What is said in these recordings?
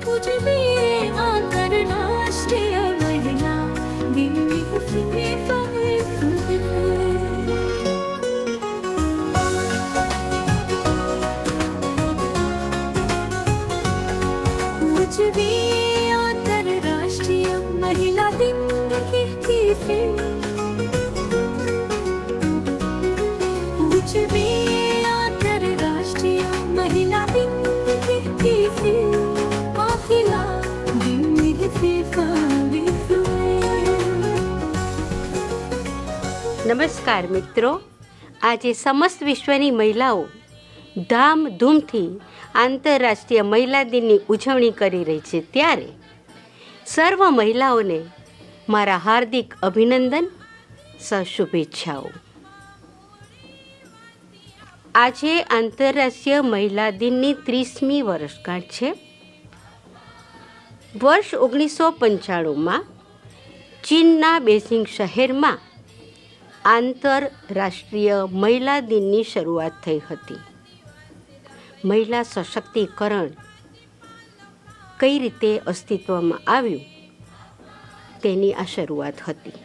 उजवी आंतरराष्ट्रीय महिला दिन उजवी आंतरराष्ट्रीय महिला दिन की फिल्म उजवी आंतरराष्ट्रीय महिला दिन की फिल्म નમસ્કાર મિત્રો. આજે સમસ્ત વિશ્વની મહિલાઓ ધામધૂમથી આંતરરાષ્ટ્રીય મહિલા દિનની ઉજવણી કરી રહી છે. ત્યારે સર્વ મહિલાઓને મારા હાર્દિક અભિનંદન શુભેચ્છાઓ આજે આંતરરાષ્ટ્રીય મહિલા દિનની ત્રીસમી વર્ષગાંઠ છે. વર્ષ ઓગણીસો પંચાણુંમાં ચીનના બેઝિંગ શહેરમાં આંતરરાષ્ટ્રીય મહિલા દિનની શરૂઆત થઈ હતી. મહિલા સશક્તિકરણ કઈ રીતે અસ્તિત્વમાં આવ્યું તેની આ શરૂઆત હતી.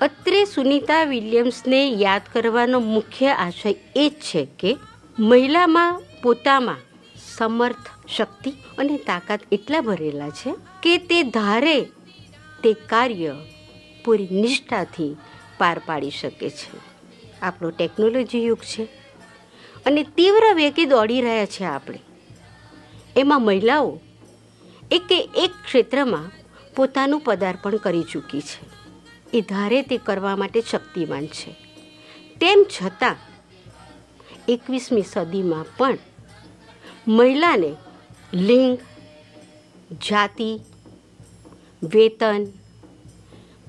અત્રે સુનિતા વિલિયમ્સને યાદ કરવાનો મુખ્ય આશય એ જ છે કે મહિલામાં પોતામાં સમર્થ, શક્તિ અને તાકાત એટલા ભરેલા છે કે તે ધારે તે કાર્ય પૂરી નિષ્ઠાથી પાર પાડી શકે છે. આપણો ટેકનોલોજી યુગ છે. અને તીવ્ર વેગે દોડી રહ્યા છે આપણે. એમાં મહિલાઓ એકે એક ક્ષેત્રમાં પોતાનું પદાર્પણ કરી ચૂકી છે. એ ધારે તે કરવા માટે શક્તિમાન છે. તેમ છતાં, એકવીસમી સદીમાં પણ મહિલાને લિંગ, જાતિ, વેતન,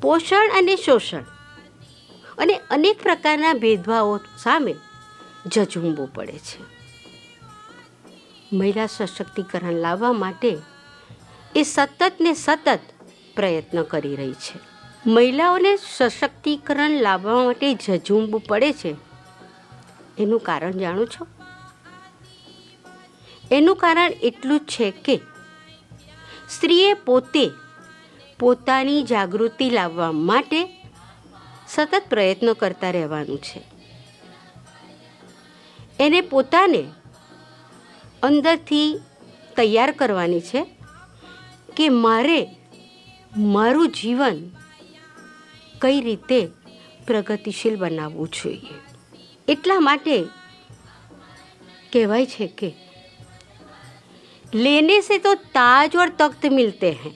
પોષણ અને શોષણ અને અનેક પ્રકારના ભેદભાવો સામે ઝઝૂમવું પડે છે. મહિલા સશક્તિકરણ લાવવા માટે એ સતત ને સતત પ્રયત્ન કરી રહી છે. મહિલાઓને સશક્તિકરણ લાવવા માટે ઝઝૂમવું પડે છે. એનું કારણ જાણો છો? એનું કારણ એટલું જ છે કે સ્ત્રીએ પોતે પોતાની જાગૃતિ લાવવા માટે સતત પ્રયત્નો કરતા રહેવાનું છે. એને પોતાને અંદરથી તૈયાર કરવાની છે કે મારે મારું જીવન કઈ રીતે પ્રગતિશીલ બનાવવું જોઈએ. એટલા માટે કહેવાય છે કે લેને સે તો તાજ ઓર તખ્ત મિલતે હૈ.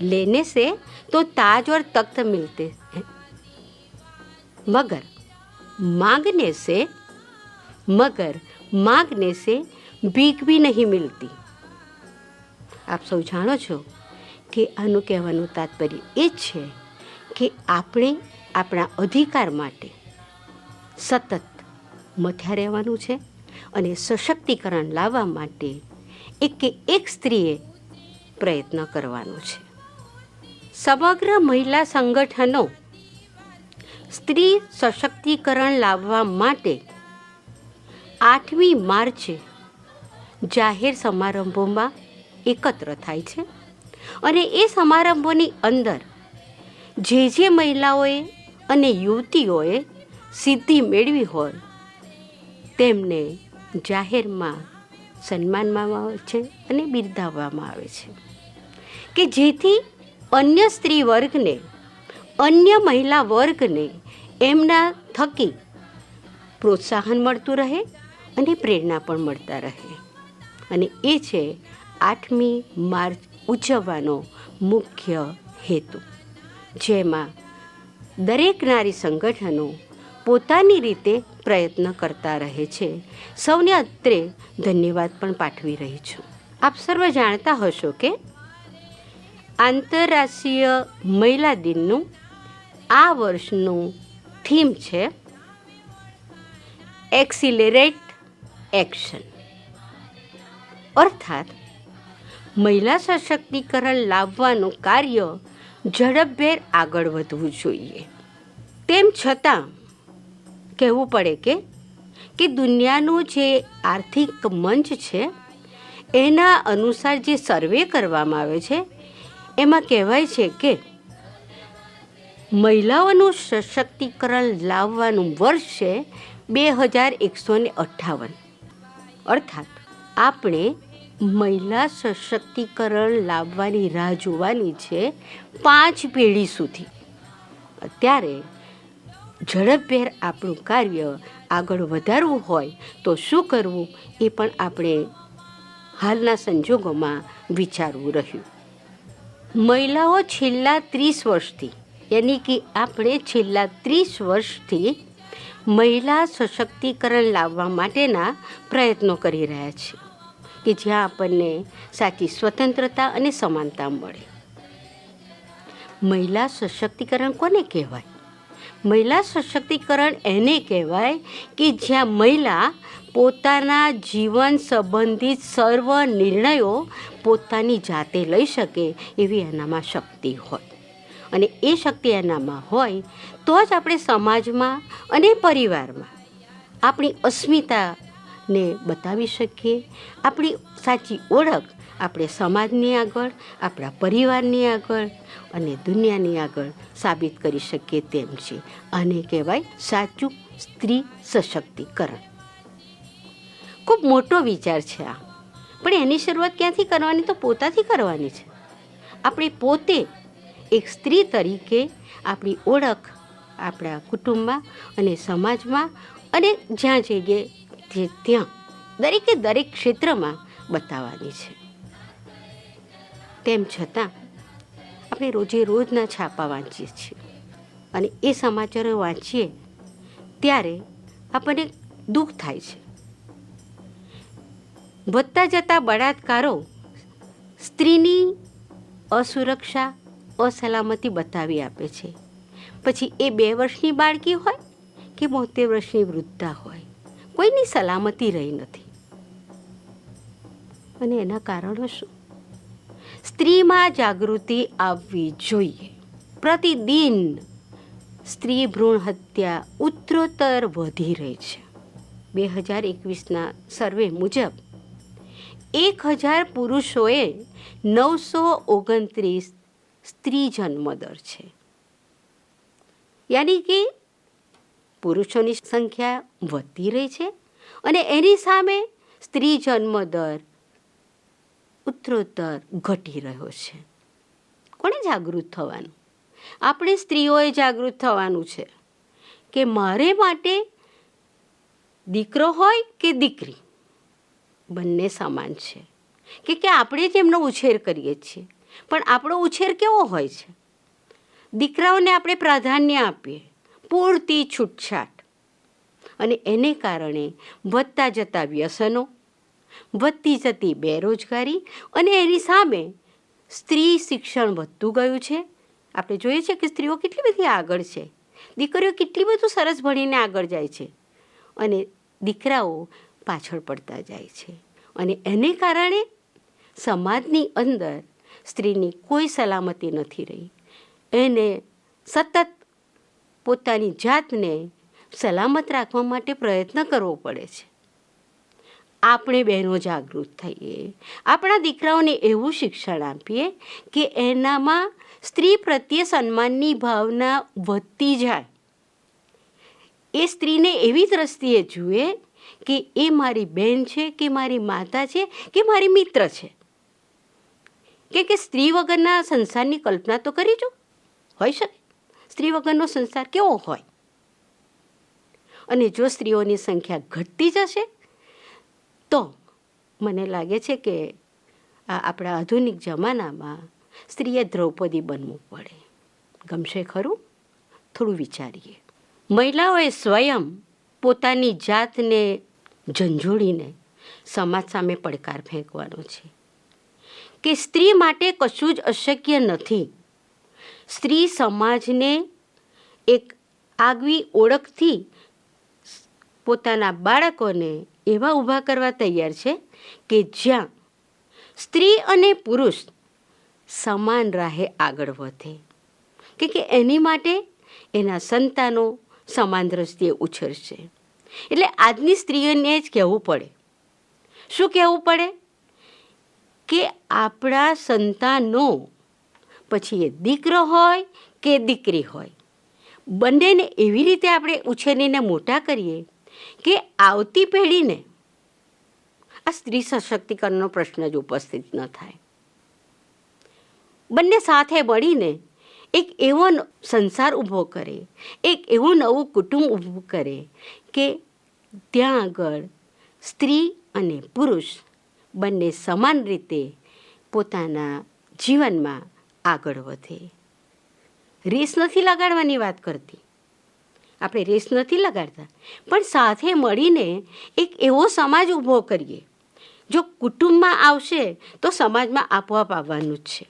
લેને સે તો તાજ ઓર તખ્ત મિલતે હૈ. मगर मांगने से मगर मांगने से ભીખ બી નહીં મિલતી આપ સૌ જાણો છો કે આનું કહેવાનું તાત્પર્ય એ જ છે કે આપણે આપણા અધિકાર માટે સતત મથ્યા રહેવાનું છે અને સશક્તિકરણ લાવવા માટે એકે એક સ્ત્રીએ પ્રયત્ન કરવાનો છે સમગ્ર મહિલા સંગઠનો સ્ત્રી સશક્તિકરણ લાવવા માટે આઠમી માર્ચે જાહેર સમારંભોમાં એકત્ર થાય છે. અને એ સમારંભોની અંદર જે જે મહિલાઓએ અને યુવતીઓએ સિદ્ધિ મેળવી હોય, તેમને જાહેરમાં સન્માનવામાં આવે છે અને બિરદાવવામાં આવે છે. કે જેથી અન્ય સ્ત્રી વર્ગને અન્ય મહિલા વર્ગને એમના થકી પ્રોત્સાહન મળતું રહે અને પ્રેરણા પણ મળતા રહે. અને એ છે આઠમી માર્ચ ઉજવવાનો મુખ્ય હેતુ, જેમાં દરેક નારી સંગઠનો પોતાની રીતે પ્રયત્ન કરતા રહે છે. સૌને અત્રે ધન્યવાદ પણ પાઠવી રહી છું. આપ સર્વ જાણતા હશો કે આંતરરાષ્ટ્રીય મહિલા દિનનું આ વર્ષનું થીમ છે એક્સિલેરેટ એક્શન. અર્થાત, મહિલા સશક્તિકરણ લાવવાનું કાર્ય ઝડપભેર આગળ વધવું જોઈએ. તેમ છતાં, કહેવું પડે કે કે દુનિયાનું જે આર્થિક મંચ છે, એના અનુસાર જે સર્વે કરવામાં આવે છે, એમાં કહેવાય છે કે મહિલાઓનું સશક્તિકરણ લાવવાનું વર્ષ છે બે હજાર એકસો ને અઠ્ઠાવન. અર્થાત, આપણે મહિલા સશક્તિકરણ લાવવાની રાહ જોવાની છે પાંચ પેઢી સુધી. અત્યારે ઝડપભેર આપણું કાર્ય આગળ વધારવું હોય તો શું કરવું એ પણ આપણે હાલના સંજોગોમાં વિચારવું રહ્યું. મહિલાઓ છેલ્લા ત્રીસ વર્ષથી યાની કે આપણે છેલ્લા ત્રીસ વર્ષથી મહિલા સશક્તિકરણ લાવવા માટેના પ્રયત્નો કરી રહ્યા છીએ કે જ્યાં આપણને સાચી સ્વતંત્રતા અને સમાનતા મળે. મહિલા સશક્તિકરણ કોને કહેવાય? મહિલા સશક્તિકરણ એને કહેવાય કે જ્યાં મહિલા પોતાના જીવન સંબંધિત સર્વ નિર્ણયો પોતાની જાતે લઈ શકે એવી એનામાં શક્તિ હોય. અને એ શક્તિ એનામાં હોય, તો જ આપણે સમાજમાં અને પરિવારમાં આપણી અસ્મિતાને બતાવી શકીએ. આપણી સાચી ઓળખ આપણે સમાજની આગળ, આપણા પરિવારની આગળ અને દુનિયાની આગળ સાબિત કરી શકીએ તેમ છે. આને કહેવાય સાચું સ્ત્રી સશક્તિકરણ. ખૂબ મોટો વિચાર છે આ. પણ એની શરૂઆત ક્યાંથી કરવાની? તો પોતાથી કરવાની છે. આપણે પોતે એક સ્ત્રી તરીકે આપણી ઓળખ, આપણા કુટુંબમાં અને સમાજમાં અને જ્યાં જઈએ જે ત્યાં દરેકે દરેક ક્ષેત્રમાં બતાવવાની છે. તેમ છતાં, આપણે રોજે રોજના છાપા વાંચીએ છીએ અને એ સમાચારો વાંચીએ ત્યારે આપણને દુઃખ થાય છે. વધતા જતા બળાત્કારો સ્ત્રીની અસુરક્ષા અસલામતી બતાવી આપે છે. પછી એ બે વર્ષની બાળકી હોય કે બોતેર વર્ષની વૃદ્ધા હોય, કોઈની સલામતી રહી નથી. અને એના કારણો શું? સ્ત્રીમાં જાગૃતિ આવવી જોઈએ. પ્રતિદિન સ્ત્રી ભ્રૂણ હત્યા ઉત્તરોત્તર વધી રહી છે. બે હજાર એકવીસના સર્વે મુજબ, એક હજાર પુરુષોએ નવસો ઓગણત્રીસ સ્ત્રી જન્મદર છે. યાની કે પુરુષોની સંખ્યા વધતી રહી છે અને એની સામે સ્ત્રી જન્મદર ઉત્તરોત્તર ઘટી રહ્યો છે. કોણે જાગૃત થવાનું? આપણે સ્ત્રીઓએ જાગૃત થવાનું છે કે મારે માટે દીકરો હોય કે દીકરી? બંને સમાન છે. કે કે આપણે જ એમનો ઉછેર કરીએ છીએ? પણ આપણો ઉછેર કેવો હોય છે? દીકરાઓને આપણે પ્રાધાન્ય આપીએ, પૂરતી છૂટછાટ. અને એને કારણે વધતા જતા વ્યસનો, વધતી જતી બેરોજગારી અને એની સામે સ્ત્રી શિક્ષણ વધતું ગયું છે. આપણે જોઈએ છે કે સ્ત્રીઓ કેટલી બધી આગળ છે. દીકરીઓ કેટલી બધું સરસ ભણીને આગળ જાય છે. અને દીકરાઓ પાછળ પડતા જાય છે. અને એને કારણે સમાજની અંદર સ્ત્રીની કોઈ સલામતી નથી રહી. એને સતત પોતાની જાતને સલામત રાખવા માટે પ્રયત્ન કરવો પડે છે. આપણે બહેનો જાગૃત થઈએ, આપણા દીકરાઓને એવું શિક્ષણ આપીએ કે એનામાં સ્ત્રી પ્રત્યે સન્માનની ભાવના વધતી જાય. એ સ્ત્રીને એવી દ્રષ્ટિએ જુએ કે એ મારી બહેન છે, કે મારી માતા છે, કે મારી મિત્ર છે. કે કે સ્ત્રી વગરના સંસારની કલ્પના તો કરી જો. હોઈ શકે. સ્ત્રી વગરનો સંસાર કેવો હોય? અને જો સ્ત્રીઓની સંખ્યા ઘટતી જશે, તો મને લાગે છે કે આ આપણા આધુનિક જમાનામાં સ્ત્રીએ દ્રૌપદી બનવું પડે. ગમશે ખરું? થોડું વિચારીએ. મહિલાઓએ સ્વયં પોતાની જાતને ઝંઝોડીને સમાજ સામે પડકાર ફેંકવાનો છે. કે સ્ત્રી માટે કશું જ અશક્ય નથી. સ્ત્રી સમાજને એક આગવી ઓળખથી પોતાના બાળકોને એવા ઊભા કરવા તૈયાર છે કે જ્યાં સ્ત્રી અને પુરુષ સમાન રાહે આગળ વધે. કે કે એની માટે એના સંતાનો સમાન દ્રષ્ટિએ ઉછરશે. એટલે આજની સ્ત્રીઓને જ કહેવું પડે. શું કહેવું પડે? કે આપણા સંતાનો, પછી એ દીકરો હોય કે દીકરી હોય, બંનેને એવી રીતે આપણે ઉછેરીને મોટા કરીએ કે આવતી પેઢીને આ સ્ત્રી સશક્તિકરણનો પ્રશ્ન જ ઉપસ્થિત ન થાય. બંને સાથે મળીને એક એવો સંસાર ઊભો કરે, એક એવું નવું કુટુંબ ઊભું કરે કે ત્યાં આગળ સ્ત્રી અને પુરુષ બંને સમાન રીતે પોતાના જીવનમાં આગળ વધે. રેસ નથી લગાડવાની વાત કરતી. આપણે રેસ નથી લગાડતા. પણ સાથે મળીને એક એવો સમાજ ઊભો કરીએ. જો કુટુંબમાં આવશે તો સમાજમાં આપોઆપ આવવાનું જ છે.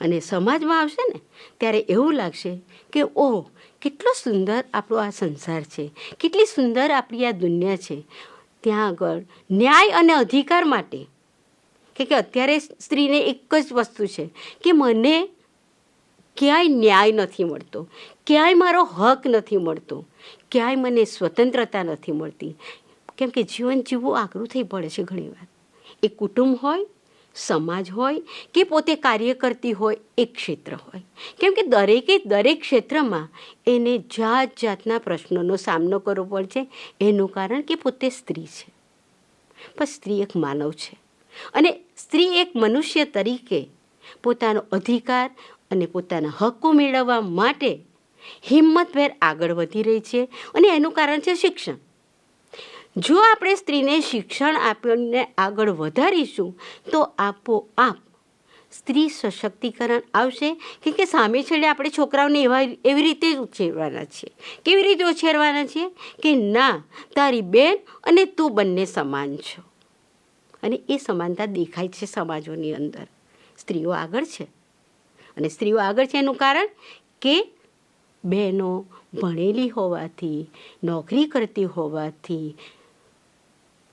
અને સમાજમાં આવશે ને, ત્યારે એવું લાગશે કે, ઓહ, કેટલો સુંદર આપણો આ સંસાર છે. કેટલી સુંદર આપણી આ દુનિયા છે. ત્યાં આગળ ન્યાય અને અધિકાર માટે કે કે અત્યારે સ્ત્રીને એક જ વસ્તુ છે કે મને ક્યાંય ન્યાય નથી મળતો, ક્યાંય મારો હક નથી મળતો, ક્યાંય મને સ્વતંત્રતા નથી મળતી. કેમ કે જીવન જીવવું આકરું થઈ પડે છે ઘણીવાર એ કુટુંબ હોય, સમાજ હોય, કે પોતે કાર્ય કરતી હોય એક ક્ષેત્ર હોય. કેમ કે દરેકે દરેક ક્ષેત્રમાં એને જાત જાતના પ્રશ્નોનો સામનો કરવો પડે છે. એનું કારણ કે પોતે સ્ત્રી છે. પણ સ્ત્રી એક માનવ છે. અને સ્ત્રી એક મનુષ્ય તરીકે પોતાનો અધિકાર અને પોતાના હક્કો મેળવવા માટે હિંમતભેર આગળ વધી રહી છે અને એનું કારણ છે શિક્ષણ. જો આપણે સ્ત્રીને શિક્ષણ આપીને આગળ વધારીશું, તો આપોઆપ સ્ત્રી સશક્તિકરણ આવશે. કે કે સામે છેડે આપણે છોકરાઓને એવા એવી રીતે જ ઉછેરવાના છીએ. કેવી રીતે ઉછેરવાના છીએ? કે ના, તારી બેન અને તું બંને સમાન છો. અને એ સમાનતા દેખાય છે સમાજોની અંદર. સ્ત્રીઓ આગળ છે. અને સ્ત્રીઓ આગળ છે એનું કારણ કે બહેનો ભણેલી હોવાથી, નોકરી કરતી હોવાથી,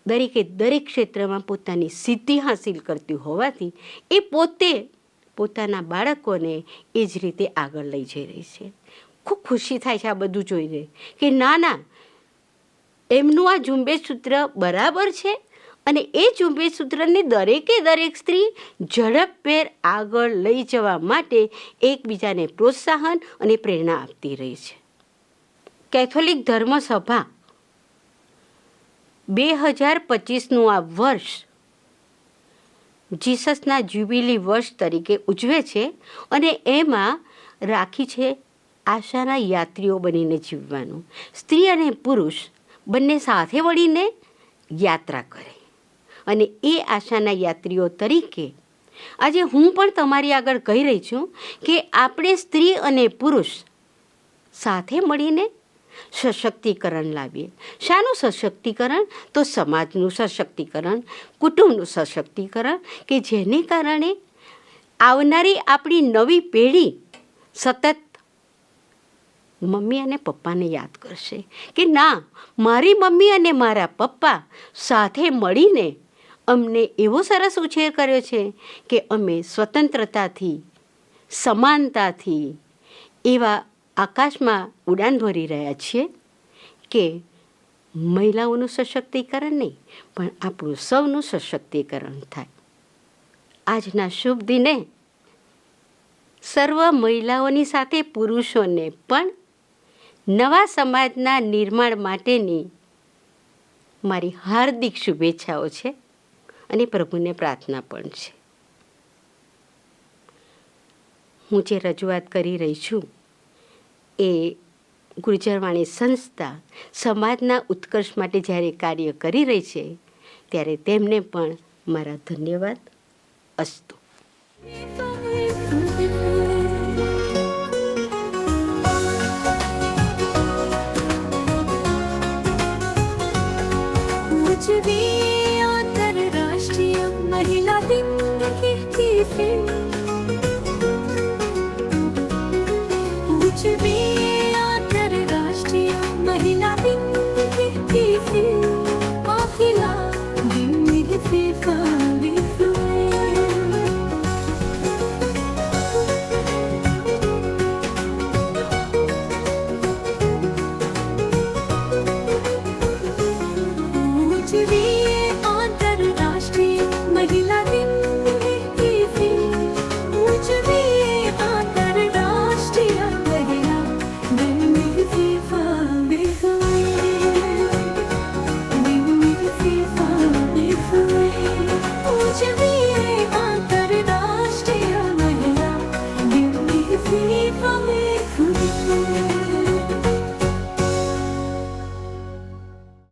દરેકે દરેક ક્ષેત્રમાં પોતાની સિદ્ધિ હાંસિલ કરતી હોવાથી એ પોતે પોતાના બાળકોને એ જ રીતે આગળ લઈ જઈ રહી છે. ખૂબ ખુશી થાય છે આ બધું જોઈને કે ના ના, એમનું આ ઝુંબેશ સૂત્ર બરાબર છે અને એ ઝુંબેશ સૂત્રને દરેકે દરેક સ્ત્રી ઝડપભેર આગળ લઈ જવા માટે એકબીજાને પ્રોત્સાહન અને પ્રેરણા આપતી રહી છે. કેથોલિક ધર્મસભા બે હજાર પચીસનું આ વર્ષ જીસસના જ્યુબિલી વર્ષ તરીકે ઉજવે છે અને એમાં રાખી છે આશાના યાત્રીઓ બનીને જીવવાનું. સ્ત્રી અને પુરુષ બંને સાથે મળીને યાત્રા કરે. અને એ આશાના યાત્રીઓ તરીકે. આજે હું પણ તમારી આગળ કહી રહી છું કે આપણે સ્ત્રી અને પુરુષ સાથે મળીને સશક્તિકરણ લાવીએ. શાનું સશક્તિકરણ? તો સમાજનું સશક્તિકરણ, કુટુંબનું સશક્તિકરણ કે જેને કારણે આવનારી આપણી નવી પેઢી સતત મમ્મી અને પપ્પાને યાદ કરશે કે ના, મારી મમ્મી અને મારા પપ્પા સાથે મળીને અમને એવો સરસ ઉછેર કર્યો છે કે અમે સ્વતંત્રતાથી, સમાનતાથી એવા આકાશમાં ઉડાન ભરી રહ્યા છીએ કે મહિલાઓનું સશક્તિકરણ નહીં, પણ આપણું સૌનું સશક્તિકરણ થાય. આજના શુભ દિને સર્વ મહિલાઓની સાથે પુરુષોને પણ નવા સમાજના નિર્માણ માટેની મારી હાર્દિક શુભેચ્છાઓ છે. અને પ્રભુને પ્રાર્થના પણ છે. હું જે રજૂઆત કરી રહી છું એ ગુર્જરવાણી સંસ્થા સમાજના ઉત્કર્ષ માટે જ્યારે કાર્ય કરી રહી છે, ત્યારે તેમને પણ મારા ધન્યવાદ અસ્તુ. be महिला दिन की फिल्म उजवी आंतरराष्ट्रीय महिला दिन की फिल्म काफिला दिन से काली उजवी